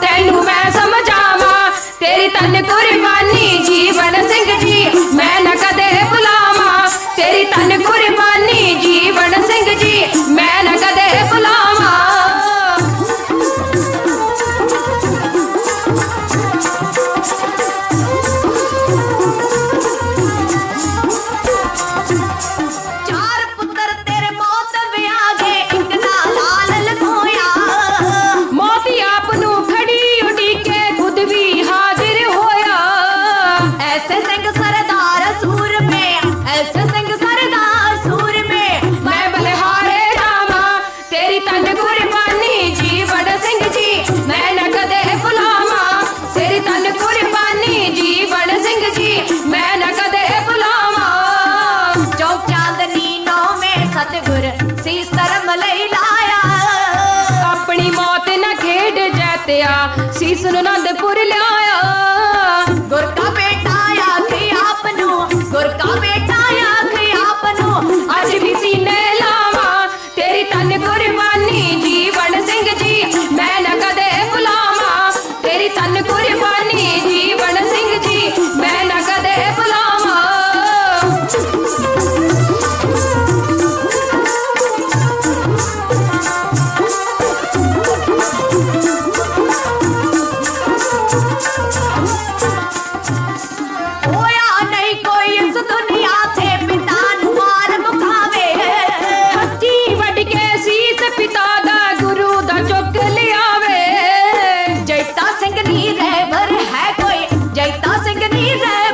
ਤੈਨੂੰ ਮੈਂ ਸਮਝਾਵਾਂ ਤੇਰੀ ਤਨ ਕੁਰਬਾਨੀ ਜੀਵਨ ਸੀਸ ਨੂੰ ਨੰਦਪੁਰ ਲਿਆਇਆ। ਗੁਰ ਕਾ ਬੇਟਾ ਆਖੇ ਆਪ ਨੂੰ ਗੁਰ ਕਾ ਬੇਟਾ ਆਖੇ ਆਪ ਨੂੰ ਅੱਜ ਵੀ ਸੀਨੇ ਲਾਵਾਂ। ਤੇਰੀ ਤਨ ਕੁਰਬਾਨੀ ਜੀਵਨ ਸਿੰਘ ਜੀ, ਮੈਂ ਨਾ ਕਦੇ ਭੁਲਾਵਾਂ। ਤੇਰੀ ਤਨ ਕੁਰਬਾਨੀ ਜੀਵਨ ਸਿੰਘ ਜੀ, ਮੈਂ ਨਾ ਕਦੇ ਭੁਲਾਵਾਂ। 你在